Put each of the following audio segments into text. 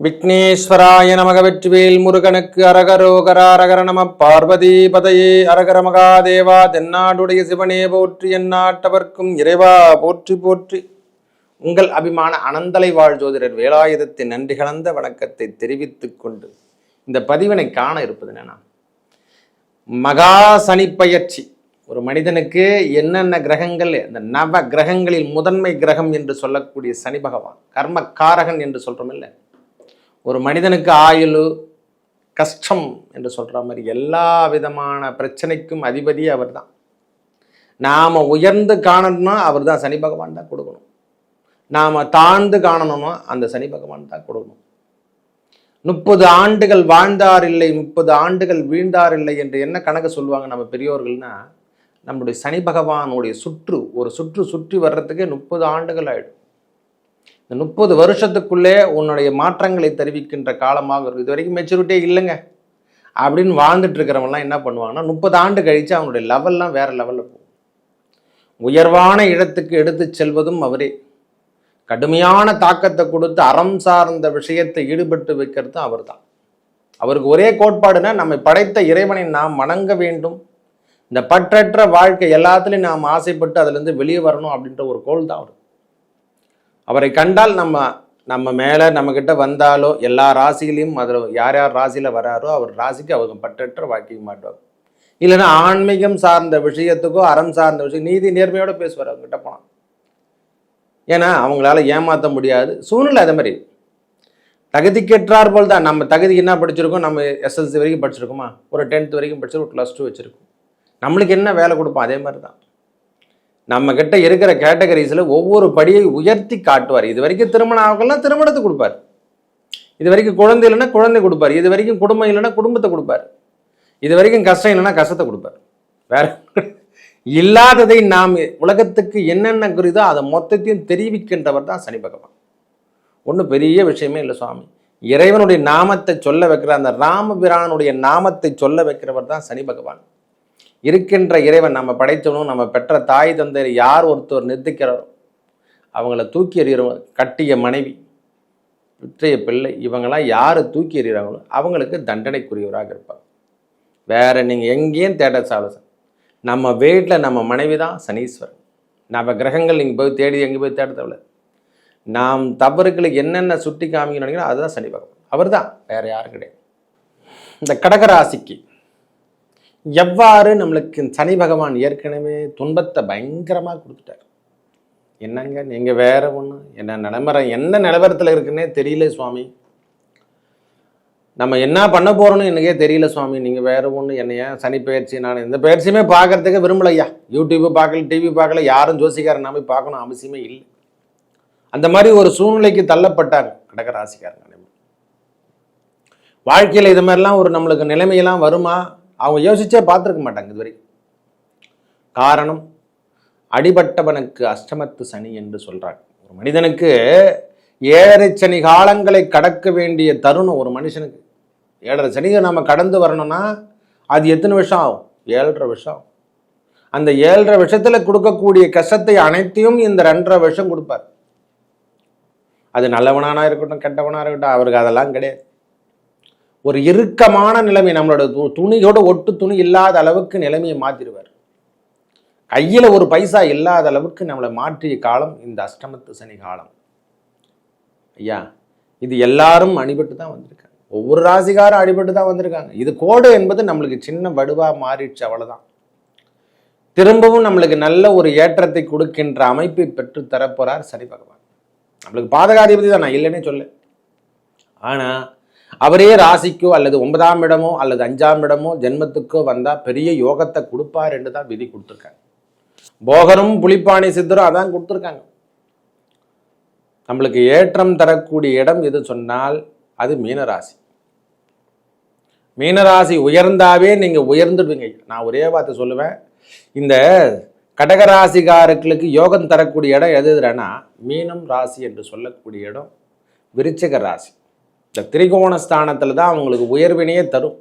விக்னேஸ்வராய நமக வெற்றிவேல் முருகனுக்கு அரகரோகரா அரகர நம பார்வதி பதையே அரகர மகாதேவா தென்னாடுடைய சிவனே போற்றி எந்நாட்டவர்க்கும் இறைவா போற்றி போற்றி. உங்கள் அபிமான அனந்தலை வாழ் ஜோதிடர் வேலாயுதத்தின் நன்றி கலந்த வணக்கத்தை தெரிவித்துக் கொண்டு இந்த பதிவினை காண இருப்பது என்னன்னா மகா சனி பயிற்சி. ஒரு மனிதனுக்கு என்னென்ன கிரகங்கள் இந்த நவ கிரகங்களில் முதன்மை கிரகம் என்று சொல்லக்கூடிய சனி பகவான் கர்ம காரகன் என்று சொல்றோம் இல்லை? ஒரு மனிதனுக்கு ஆயுள் கஷ்டம் என்று சொல்கிற மாதிரி எல்லா விதமான பிரச்சனைக்கும் அதிபதி அவர்தான். நாம் உயர்ந்து காணணும்னா அவர் தான் சனி பகவான் தான் கொடுக்கணும். நாம் தாழ்ந்து காணணும்னா அந்த சனி பகவான் தான் கொடுக்கணும். முப்பது ஆண்டுகள் வாழ்ந்தார் இல்லை முப்பது ஆண்டுகள் வீழ்ந்தார் இல்லை என்று என்ன கணக்கு சொல்லுவாங்க நம்ம பெரியோர்கள்னா நம்முடைய சனி பகவானுடைய சுற்று ஒரு சுற்று சுற்றி வர்றதுக்கே முப்பது ஆண்டுகள் ஆகிடும் இந்த முப்பது வருஷத்துக்குள்ளே உன்னுடைய மாற்றங்களை தெரிவிக்கின்ற காலமாக இருக்கும் இது வரைக்கும் மெச்சூரிட்டியே இல்லைங்க. அப்படின்னு வாழ்ந்துட்டு இருக்கிறவங்கலாம் என்ன பண்ணுவாங்கன்னா முப்பது ஆண்டு கழித்து அவனுடைய லெவல்லாம் வேறு லெவலில் போகும். உயர்வான இடத்துக்கு எடுத்து செல்வதும் அவரே. கடுமையான தாக்கத்தை கொடுத்து அறம் சார்ந்த விஷயத்தை ஈடுபட்டு வைக்கிறதும் அவர்தான். அவருக்கு ஒரே கோட்பாடுனா நம்மை படைத்த இறைவனை நாம் வணங்க வேண்டும். இந்த பற்றற்ற வாழ்க்கை எல்லாத்துலேயும் நாம் ஆசைப்பட்டு அதுலேருந்து வெளியே வரணும் அப்படின்ற ஒரு கோல் தான் அவர் அவரை கண்டால் நம்ம நம்ம மேலே நம்மக்கிட்ட வந்தாலோ எல்லா ராசிகளையும் அதில் யார் யார் ராசியில் வராரோ அவர் ராசிக்கு அவங்க பற்றற்ற வாக்கிக்க மாட்டோம் இல்லைன்னா ஆன்மீகம் சார்ந்த விஷயத்துக்கோ அறம் சார்ந்த விஷயம் நீதி நேர்மையோடு பேசுவார் அவங்ககிட்ட போனால் ஏன்னா அவங்களால ஏமாற்ற முடியாது. சூழ்நிலை அதே மாதிரி. தகுதிக்கேற்றார் போல் தான் நம்ம தகுதி என்ன படிச்சிருக்கோம்? நம்ம எஸ்எல்சி வரைக்கும் படிச்சிருக்கோமா? ஒரு டென்த் வரைக்கும் படிச்சிருக்கோம் ஒரு ப்ளஸ் டூ வச்சுருக்கோம். நம்மளுக்கு என்ன வேலை கொடுப்போம்? அதே மாதிரி தான் நம்ம கிட்ட இருக்கிற கேட்டகரிஸில் ஒவ்வொரு படியை உயர்த்தி காட்டுவார். இது வரைக்கும் திருமணம் ஆகலாம் திருமணத்தை கொடுப்பார். இது வரைக்கும் குழந்தை இல்லைன்னா குழந்தை கொடுப்பார். இது வரைக்கும் குடும்பம் இல்லைன்னா குடும்பத்தை கொடுப்பார். இது வரைக்கும் கஷ்டம் இல்லைன்னா கஷ்டத்தை கொடுப்பார். வேற இல்லாததை நாம் உலகத்துக்கு என்னென்ன குறிதோ அதை மொத்தத்தையும் தெரிவிக்கின்றவர் தான் சனி பகவான். ஒன்றும் பெரிய விஷயமே இல்லை சுவாமி. இறைவனுடைய நாமத்தை சொல்ல வைக்கிற அந்த ராமபிரானுடைய நாமத்தை சொல்ல வைக்கிறவர் தான் சனி பகவான். இருக்கின்ற இறைவன் நம்ம படைத்தவனும் நம்ம பெற்ற தாய் தந்தையர் யார் ஒருத்தர் நிறுத்திக்கிறாரோ அவங்கள தூக்கி எறிகிறவங்க கட்டிய மனைவி விற்றைய பிள்ளை இவங்களாம் யார் தூக்கி எறிகிறாங்களோ அவங்களுக்கு தண்டனைக்குரியவராக இருப்பாங்க வேறு நீங்கள் எங்கேயும் தேட சாலசன் நம்ம வீட்டில் நம்ம மனைவி தான் சனீஸ்வரன். நம்ம கிரகங்கள் நீங்கள் போய் தேடி எங்கே போய் தேட தேவையில்ல. நாம் தவறுகளுக்கு என்னென்ன சுட்டி காமிக்கணும் நினைக்கிறோம் அதுதான் சனி பகவான். அவர் தான் வேறு யாரும் கிடையாது. இந்த கடகராசிக்கு எவ்வாறு நம்மளுக்கு சனி பகவான் ஏற்கனவே துன்பத்தை பயங்கரமாக கொடுத்துட்டார். என்னங்க? நீங்கள் வேற ஒன்று என்ன நிலமரம் என்ன நிலவரத்தில் இருக்குன்னே தெரியல சுவாமி. நம்ம என்ன பண்ண போகிறோன்னு எனக்கே தெரியல சுவாமி. நீங்கள் வேற ஒன்று என்னைய சனி பயிற்சி? நான் இந்த பயிற்சியுமே பார்க்குறதுக்கு விரும்பலையா யூடியூப்பு பார்க்கல டிவி பார்க்கல யாரும் ஜோசிக்காரன் நாம பார்க்கணும் அவசியமே இல்லை. அந்த மாதிரி ஒரு சூழ்நிலைக்கு தள்ளப்பட்டாங்க கடகராசிக்காரங்க வாழ்க்கையில் இது மாதிரிலாம் ஒரு நம்மளுக்கு நிலைமையெல்லாம் வருமா? அவங்க யோசிச்சே பார்த்துருக்க மாட்டாங்க இதுவரை. காரணம் அடிபட்டவனுக்கு அஷ்டமத்து சனி என்று சொல்கிறாங்க ஒரு மனிதனுக்கு ஏழரை சனி காலங்களை கடக்க வேண்டிய தருணம் ஒரு மனுஷனுக்கு. ஏழரை சனியை நம்ம கடந்து வரணும்னா அது எத்தனை வருஷம் ஆகும்? ஏழரை வருஷம் ஆகும். அந்த ஏழரை வருஷத்தில் கொடுக்கக்கூடிய கஷ்டத்தை அனைத்தையும் இந்த ரெண்டரை வருஷம் கொடுப்பார். அது நல்லவனானா இருக்கட்டும் கெட்டவனாக இருக்கட்டும் அவருக்கு அதெல்லாம் கிடையாது. ஒரு இறுக்கமான நிலைமை நம்மளோட து துணியோட ஒட்டு துணி இல்லாத அளவுக்கு நிலைமையை மாற்றிடுவார் கையில் ஒரு பைசா இல்லாத அளவுக்கு நம்மளை மாற்றிய காலம் இந்த அஷ்டமத்து சனி காலம். ஐயா இது எல்லாரும் அடிபட்டு தான் வந்திருக்காங்க. ஒவ்வொரு ராசிக்காரும் அடிபட்டு தான் வந்திருக்காங்க. இது கோடு என்பது நம்மளுக்கு சின்ன வடுவாக மாறிடுச்சு அவ்வளோதான் திரும்பவும் நம்மளுக்கு நல்ல ஒரு ஏற்றத்தை கொடுக்கின்ற அமைப்பை பெற்று தரப்போறார் சனி பகவான். நம்மளுக்கு பாதகாதிபதி தான் நான் இல்லைன்னே சொல்ல ஆனால் அவரே ராசிக்கோ அல்லது ஒன்பதாம் இடமோ அல்லது அஞ்சாம் இடமோ ஜென்மத்துக்கோ வந்தால் பெரிய யோகத்தை கொடுப்பார் என்று தான் விதி கொடுத்துருக்காங்க. போகரும் புலிப்பாணி சித்தரும் அதான் கொடுத்துருக்காங்க. நம்மளுக்கு ஏற்றம் தரக்கூடிய இடம் எது சொன்னால் அது மீனராசி. மீனராசி உயர்ந்தாவே நீங்கள் உயர்ந்துடுவீங்க. நான் ஒரே வார்த்தை சொல்லுவேன். இந்த கடகராசிகாரர்களுக்கு யோகம் தரக்கூடிய இடம் எது எதுனா மீனம் ராசி என்று சொல்லக்கூடிய இடம் விருச்சிக ராசி. இந்த திரிகோண ஸ்தானத்தில் தான் அவங்களுக்கு உயர்வினையே தரும்.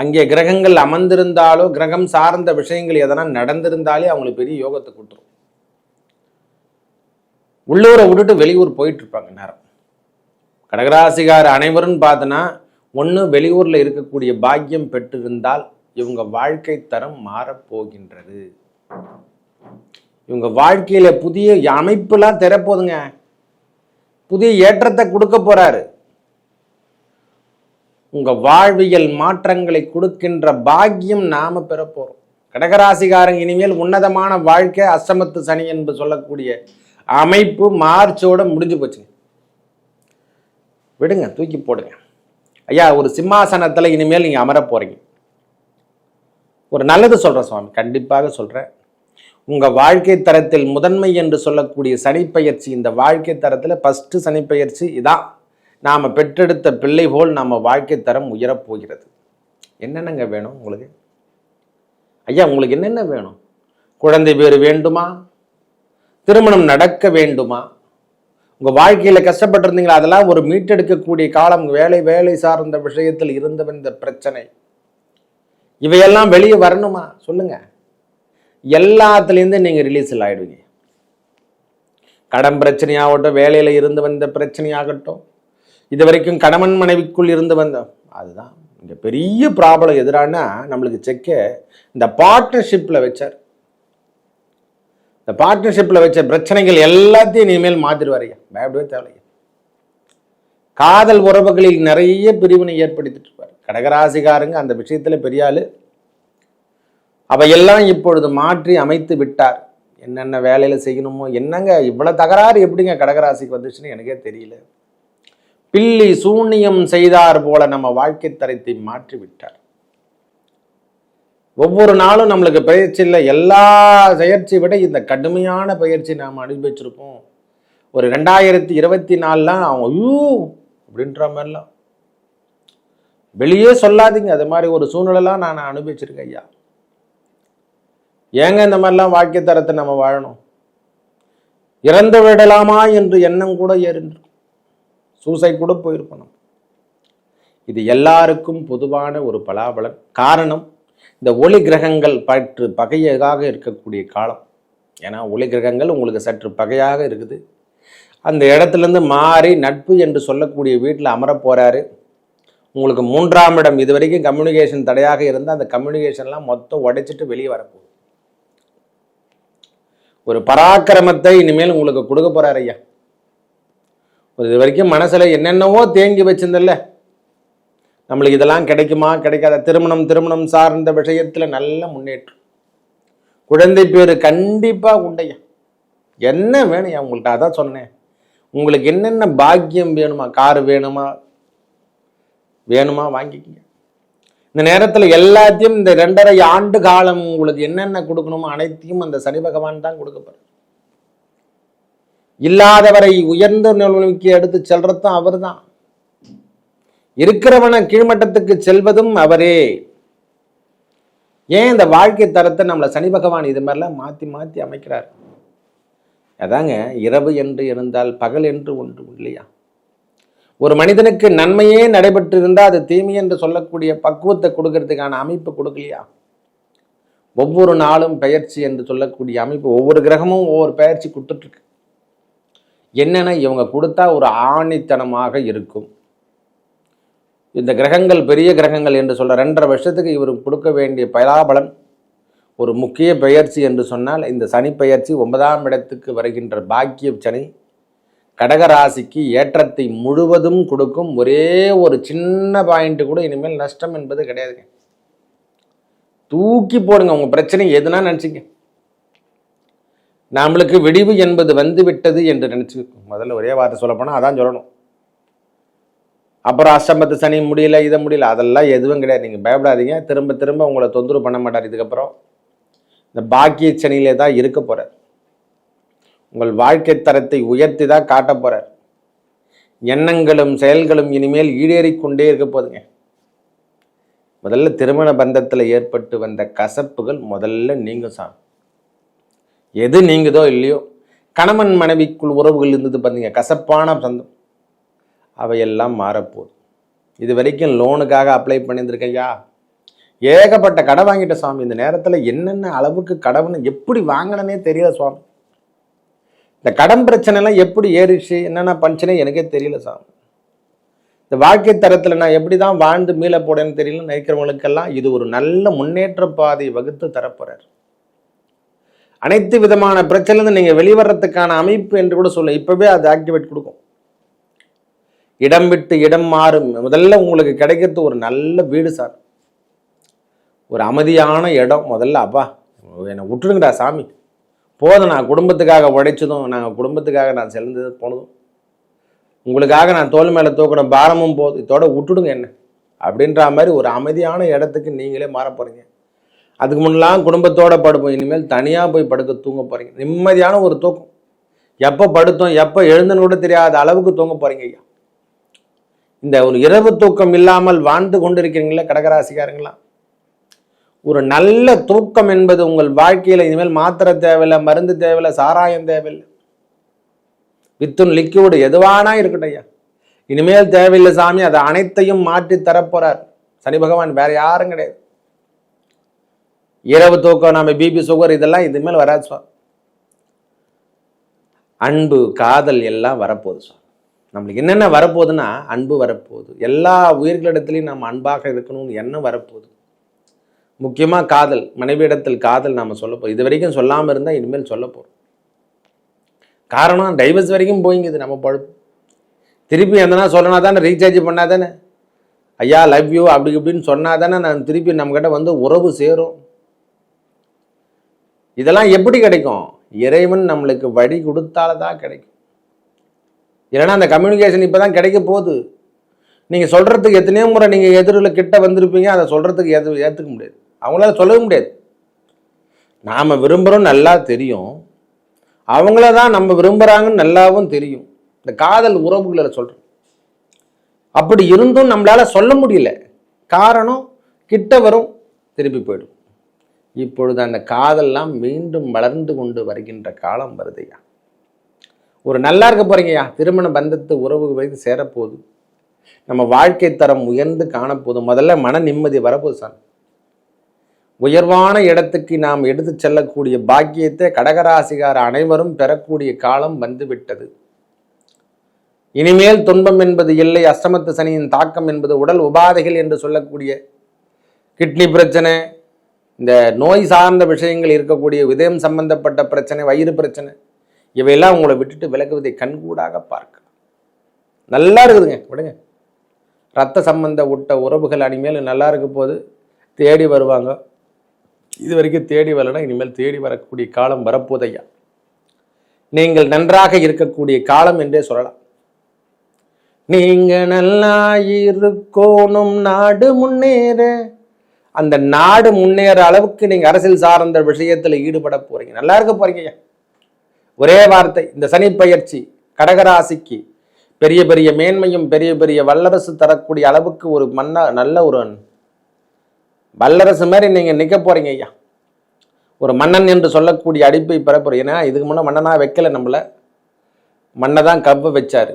அங்கே கிரகங்கள் அமர்ந்திருந்தாலோ கிரகம் சார்ந்த விஷயங்கள் எதனா நடந்திருந்தாலே அவங்களுக்கு பெரிய யோகத்தை கொடுத்துரும். உள்ளூரை விட்டுட்டு வெளியூர் போயிட்டு இருப்பாங்க நேரம். கடகராசிகார் அனைவரும் பார்த்தனா ஒன்று வெளியூரில் இருக்கக்கூடிய பாக்கியம் பெற்றிருந்தால் இவங்க வாழ்க்கை தரம் மாறப்போகின்றது இவங்க வாழ்க்கையில புதிய அமைப்புலாம் திறப்போதுங்க புதிய ஏற்றத்தை கொடுக்க போறாரு. உங்கள் வாழ்வியல் மாற்றங்களை கொடுக்கின்ற பாக்கியம் நாம் பெறப்போகிறோம் போறோம். கடகராசிகாரங்க இனிமேல் உன்னதமான வாழ்க்கை அஷ்டமத்து சனி என்று சொல்லக்கூடிய அமைப்பு மார்ச்சோட முடிஞ்சு போச்சுங்க. விடுங்க தூக்கி போடுங்க. ஐயா ஒரு சிம்மாசனத்தில் இனிமேல் நீங்கள் அமர போகிறீங்க ஒரு நல்லது சொல்கிறேன் சுவாமி கண்டிப்பாக சொல்கிறேன் உங்கள் வாழ்க்கை தரத்தில் முதன்மை என்று சொல்லக்கூடிய சனிப்பயிற்சி இந்த வாழ்க்கை தரத்தில் ஃபஸ்ட்டு சனிப்பயிற்சி இதான். நாம் பெற்றெடுத்த பிள்ளை போல் நம்ம வாழ்க்கை தரம் உயரப் போகிறது என்னென்னங்க வேணும் உங்களுக்கு? ஐயா உங்களுக்கு என்னென்ன வேணும்? குழந்தை பேர் வேண்டுமா? திருமணம் நடக்க வேண்டுமா? உங்கள் வாழ்க்கையில் கஷ்டப்பட்டிருந்தீங்களா? அதெல்லாம் ஒரு மீட்டெடுக்கக்கூடிய காலம் வேலை வேலை சார்ந்த விஷயத்தில் இருந்தவன் இந்த பிரச்சனை. இவையெல்லாம் வெளியே வரணுமா? சொல்லுங்க. எல்லாத்துலேருந்து நீங்கள் ரிலீஸில் ஆகிடுவீங்க கடன் பிரச்சனையாகட்டும் வேலையில் இருந்து வந்த பிரச்சனையாகட்டும் இது வரைக்கும் கணவன் மனைவிக்குள் இருந்து வந்த அதுதான் இங்கே பெரிய ப்ராப்ளம் எதிரானா நம்மளுக்கு செக்க இந்த பார்ட்னர்ஷிப்பில் வச்சார். இந்த பார்ட்னர்ஷிப்பில் வச்ச பிரச்சனைகள் எல்லாத்தையும் இனிமேல் மாற்றிடுவாரையா பயப்படவே தேவையா காதல் உறவுகளில் நிறைய பிரிவினை ஏற்படுத்திட்டு இருப்பார். கடகராசிகாரங்க அந்த விஷயத்தில் பெரிய ஆள். அவையெல்லாம் இப்பொழுது மாற்றி அமைத்து விட்டார். என்னென்ன வேலையில் செய்யணுமோ என்னங்க இவ்வளோ தகராறு எப்படிங்க கடகராசிக்கு வந்துச்சுன்னு எனக்கே தெரியல. பில்லி சூன்யம் செய்தார் போல நம்ம வாழ்க்கை தரத்தை மாற்றி விட்டார் ஒவ்வொரு நாளும் நம்மளுக்கு பயிற்சி இல்லை. எல்லா பயிற்சி விட இந்த கடுமையான பயிற்சி நாம் அனுபவிச்சிருப்போம். ஒரு ரெண்டாயிரத்தி இருபத்தி நாலுலாம் அவங்க ஐயோ! அப்படின்ற மாதிரிலாம். வெளியே சொல்லாதீங்க. அது மாதிரி ஒரு சூழ்நிலைலாம் நான் அனுபவிச்சிருக்கேன் ஐயா. ஏங்க இந்த மாதிரிலாம் வாழ்க்கை தரத்தை நம்ம வாழணும்? இறந்து விடலாமா என்று எண்ணம் கூட ஏறிருக்கும் சூசைட் கூட போயிருக்கணும் இது எல்லாருக்கும் பொதுவான ஒரு பலாபலன். காரணம் இந்த ஒளி கிரகங்கள் பற்று பகையாக இருக்கக்கூடிய காலம். ஏன்னா ஒளி கிரகங்கள் உங்களுக்கு சற்று பகையாக இருக்குது. அந்த இடத்துலேருந்து மாறி நட்பு என்று சொல்லக்கூடிய வீட்டில் அமர போகிறாரு உங்களுக்கு மூன்றாம் இடம் இது வரைக்கும் கம்யூனிகேஷன் தடையாக இருந்தால் அந்த கம்யூனிகேஷன்லாம் மொத்தம் உடைச்சிட்டு வெளியே வரப்போகுது. ஒரு பராக்கிரமத்தை இனிமேல் உங்களுக்கு கொடுக்க போகிறார் ஐயா. இது வரைக்கும் மனசில் என்னென்னவோ தேங்கி வச்சிருந்தல்ல. நம்மளுக்கு இதெல்லாம் கிடைக்குமா? கிடைக்காத திருமணம் திருமணம் சார்ந்த விஷயத்தில் நல்ல முன்னேற்றம். குழந்தை பேர் கண்டிப்பாக உண்டையா? என்ன வேணும் உங்கள்கிட்ட அதான் சொன்னேன். உங்களுக்கு என்னென்ன பாக்கியம் வேணுமா? கார் வேணுமா? வேணுமா? வாங்கிக்கிங்க. இந்த நேரத்தில் எல்லாத்தையும் இந்த ரெண்டரை ஆண்டு காலம் உங்களுக்கு என்னென்ன கொடுக்கணுமோ அனைத்தையும் அந்த சனி பகவான் தான் கொடுக்கப்படுற இல்லாதவரை உயர்ந்த நிலைமைக்கு எடுத்து செல்றதும் அவர் தான் இருக்கிறவனை கீழ்மட்டத்துக்கு செல்வதும் அவரே. ஏன் இந்த வாழ்க்கை தரத்தை நம்மளை சனி பகவான் இது மாதிரிலாம் மாற்றி மாற்றி அமைக்கிறார்? அதாங்க இரவு என்று இருந்தால் பகல் என்று ஒன்று இல்லையா? ஒரு மனிதனுக்கு நன்மையே நடைபெற்று இருந்தால் அது தீமை என்று சொல்லக்கூடிய பக்குவத்தை கொடுக்கறதுக்கான அமைப்பு கொடுக்கலையா? ஒவ்வொரு நாளும் பெயர்ச்சி என்று சொல்லக்கூடிய அமைப்பு ஒவ்வொரு கிரகமும் ஒவ்வொரு பெயர்ச்சி கொடுத்துட்ருக்கு என்னென்ன இவங்க கொடுத்தா ஒரு ஆணித்தனமாக இருக்கும். இந்த கிரகங்கள் பெரிய கிரகங்கள் என்று சொல்ல ரெண்டரை வருஷத்துக்கு இவர் கொடுக்க வேண்டிய பலாபலன் ஒரு முக்கிய பெயர்ச்சி என்று சொன்னால் இந்த சனி பெயர்ச்சி ஒன்பதாம் இடத்துக்கு வருகின்ற பாக்கிய சனி கடகராசிக்கு ஏற்றத்தை முழுவதும் கொடுக்கும். ஒரே ஒரு சின்ன பாயிண்ட் கூட இனிமேல் நஷ்டம் என்பது கிடையாதுங்க. தூக்கி போடுங்க உங்கள் பிரச்சனை எதுனா நினச்சிங்க. நம்மளுக்கு விடிவு என்பது வந்து விட்டது என்று நினச்சி முதல்ல ஒரே வார்த்தை சொல்லப்போனால் அதான் சொல்லணும். அப்புறம் அஷ்டமத்து சனி முடியல இதை முடியல அதெல்லாம் எதுவும் கிடையாது. நீங்கள் பயப்படாதீங்க. திரும்ப திரும்ப உங்களை தொந்தரவு பண்ண மாட்டார் இதுக்கப்புறம். இந்த பாக்கிய சனியிலே தான் இருக்க போகிறார் உங்கள் வாழ்க்கை தரத்தை உயர்த்தி தான் காட்ட போகிறார் எண்ணங்களும் செயல்களும் இனிமேல் ஈடேறிக்கொண்டே இருக்க போதுங்க. முதல்ல திருமண பந்தத்தில் ஏற்பட்டு வந்த கசப்புகள் முதல்ல நீங்கள் சாமி. எது நீங்குதோ இல்லையோ? கணவன் மனைவிக்குள் உறவுகள் இருந்தது பார்த்தீங்க கசப்பான சொந்தம். அவையெல்லாம் மாறப்போகுது. இது வரைக்கும் லோனுக்காக அப்ளை பண்ணியிருந்திருக்கையா? ஏகப்பட்ட கடை வாங்கிட்ட சுவாமி இந்த நேரத்தில் என்னென்ன அளவுக்கு கடவுன்னு எப்படி வாங்கினனே தெரியல சுவாமி இந்த கடன் பிரச்சனைலாம் எப்படி ஏறிச்சு என்னென்ன பண்ணுச்சுனே எனக்கே தெரியல சாமி. இந்த வாழ்க்கை தரத்தில் நான் எப்படி தான் வாழ்ந்து மீள போடேன்னு தெரியல நினைக்கிறவங்களுக்கெல்லாம் இது ஒரு நல்ல முன்னேற்ற பாதையை வகுத்து தரப்போகிறார் அனைத்து விதமான பிரச்சனைலேருந்து நீங்கள் வெளிவரத்துக்கான அமைப்பு என்று கூட சொல்ல. இப்போவே அது ஆக்டிவேட் கொடுக்கும். இடம் விட்டு இடம் மாறும். முதல்ல உங்களுக்கு கிடைக்கிறது ஒரு நல்ல வீடு சார். ஒரு அமைதியான இடம். முதல்ல அப்பா என்னை விட்டுருங்கடா சாமி. போதும் நான் குடும்பத்துக்காக உழைச்சதும் நாங்கள் குடும்பத்துக்காக நான் செலுந்தது போனதும். உங்களுக்காக நான் தோல் மேலே தூக்கின பாரமும் போதும் இதோட விட்டுடுங்க என்ன. அப்படின்ற மாதிரி ஒரு அமைதியான இடத்துக்கு நீங்களே மாற போகிறீங்க அதுக்கு முன்னெலாம் குடும்பத்தோட படுப்போம். இனிமேல் தனியாக போய் படுக்க தூங்க போகிறீங்க நிம்மதியான ஒரு தூக்கம். எப்போ படுத்தோம் எப்போ எழுந்துன்னு கூட தெரியாத அளவுக்கு தூங்க போகிறீங்க ஐயா. இந்த ஒரு இரவு தூக்கம் இல்லாமல் வாழ்ந்து கொண்டிருக்கிறீங்களா கடகராசிக்காரங்களா? ஒரு நல்ல தூக்கம் என்பது உங்கள் வாழ்க்கையில் இனிமேல் மாத்திரை தேவையில்லை மருந்து தேவையில்லை சாராயம் தேவையில்லை. வித்துன் லிக்யூடு எதுவானா இருக்கட்டும் ஐயா. இனிமேல் தேவையில்லை சாமி அதை அனைத்தையும் மாற்றி தரப்போறார். சனி பகவான் வேற யாரும் கிடையாது. இரவு தூக்கம் நம்ம பிபி சுகர் இதெல்லாம் இதுமேல் வராது சார் அன்பு காதல் எல்லாம் வரப்போகுது சார் நம்மளுக்கு என்னென்ன வரப்போகுதுன்னா அன்பு வரப்போகுது. எல்லா உயிர்களிடத்துலையும் நம்ம அன்பாக இருக்கணும்னு எண்ணம் வரப்போகுது. முக்கியமாக காதல் மனைவியிடத்தில் காதல் நாம் சொல்ல போகிறோம் இது வரைக்கும் சொல்லாமல் இருந்தால் இனிமேல் சொல்ல போகிறோம் காரணம் டைவர்ஸ் வரைக்கும் போய்ங்குது நம்ம பழப்பு திருப்பி எதனா சொல்லனா தானே ரீசார்ஜ் பண்ணா தானே ஐயா லவ் யூ அப்படி இப்படின்னு சொன்னால் தானே நான் திருப்பி நம்மக்கிட்ட வந்து உறவு சேரும். இதெல்லாம் எப்படி கிடைக்கும்? இறைவன் நம்மளுக்கு வழி கொடுத்தால தான் கிடைக்கும். இல்லைன்னா அந்த கம்யூனிகேஷன் இப்போ தான் கிடைக்க போகுது. நீங்கள் சொல்கிறதுக்கு எத்தனையோ முறை நீங்கள் எதிரில் கிட்ட வந்திருப்பீங்க அதை சொல்கிறதுக்கு எது ஏற்றுக்க முடியாது. அவங்களால சொல்லவே முடியாது. நாம் விரும்புகிறோம் நல்லா தெரியும். அவங்கள தான் நம்ம விரும்புகிறாங்கன்னு நல்லாவும் தெரியும். இந்த காதல் உறவுகளை சொல்கிறோம் அப்படி இருந்தும் நம்மளால் சொல்ல முடியல. காரணம் கிட்ட வரும் திருப்பி போயிடும். இப்பொழுது அந்த காதல்லாம் மீண்டும் வளர்ந்து கொண்டு வருகின்ற காலம் வருதுயா ஒரு நல்லா இருக்க போறீங்கய்யா திருமண பந்தத்து உறவு வைத்து சேரப்போகுது. நம்ம வாழ்க்கை தரம் உயர்ந்து காணப்போதும் முதல்ல மன நிம்மதி வரப்போகுது சார். உயர்வான இடத்துக்கு நாம் எடுத்து செல்லக்கூடிய பாக்கியத்தை கடகராசிகார அனைவரும் பெறக்கூடிய காலம் வந்துவிட்டது. இனிமேல் துன்பம் என்பது இல்லை அஷ்டமத்து சனியின் தாக்கம் என்பது உடல் உபாதைகள் என்று சொல்லக்கூடிய கிட்னி பிரச்சனை இந்த நோய் சார்ந்த விஷயங்கள் இருக்கக்கூடிய விதயம் சம்பந்தப்பட்ட பிரச்சனை வயிறு பிரச்சனை இவையெல்லாம் உங்களை விட்டுட்டு விலகுவதை கண்கூடாக பார்க்க. நல்லா இருக்குதுங்க விடுங்க. ரத்த சம்பந்த விட்ட உறவுகள் அனிமேல் நல்லா இருக்க போது தேடி வருவாங்க. இது வரைக்கும் தேடி வரலன்னா இனிமேல் தேடி வரக்கூடிய காலம் வரப்போதையா நீங்கள் நன்றாக இருக்கக்கூடிய காலம் என்றே சொல்லலாம். நீங்க நல்லா இருக்கோணும் நாடு முன்னேற அந்த நாடு முன்னேற அளவுக்கு நீங்கள் அரசியல் சார்ந்த விஷயத்தில் ஈடுபட போகிறீங்க நல்லா இருக்க போகிறீங்க ஒரே வார்த்தை இந்த சனி பயிற்சி கடகராசிக்கு பெரிய பெரிய மேன்மையும் பெரிய பெரிய வல்லரசு தரக்கூடிய அளவுக்கு ஒரு மன்ன நல்ல ஒரு வல்லரசு மாதிரி நீங்கள் நிற்க போகிறீங்க ஐயா. ஒரு மன்னன் என்று சொல்லக்கூடிய அடிப்பை பெற ஏன்னா இதுக்கு முன்னே மன்னனாக வைக்கல நம்மள. மண்ணை தான் கப்பு வச்சாரு.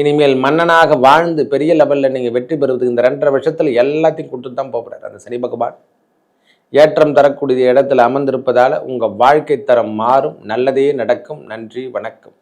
இனிமேல் மன்னனாக வாழ்ந்து பெரிய லெவலில் நீங்கள் வெற்றி பெறுவதுக்கு இந்த ரெண்டரை வருஷத்தில் எல்லாத்தையும் கொடுத்து தான் போகிறார் அந்த சனி பகவான். ஏற்றம் தரக்கூடிய இடத்துல அமர்ந்திருப்பதால் உங்கள் வாழ்க்கை தரம் மாறும். நல்லதே நடக்கும். நன்றி. வணக்கம்.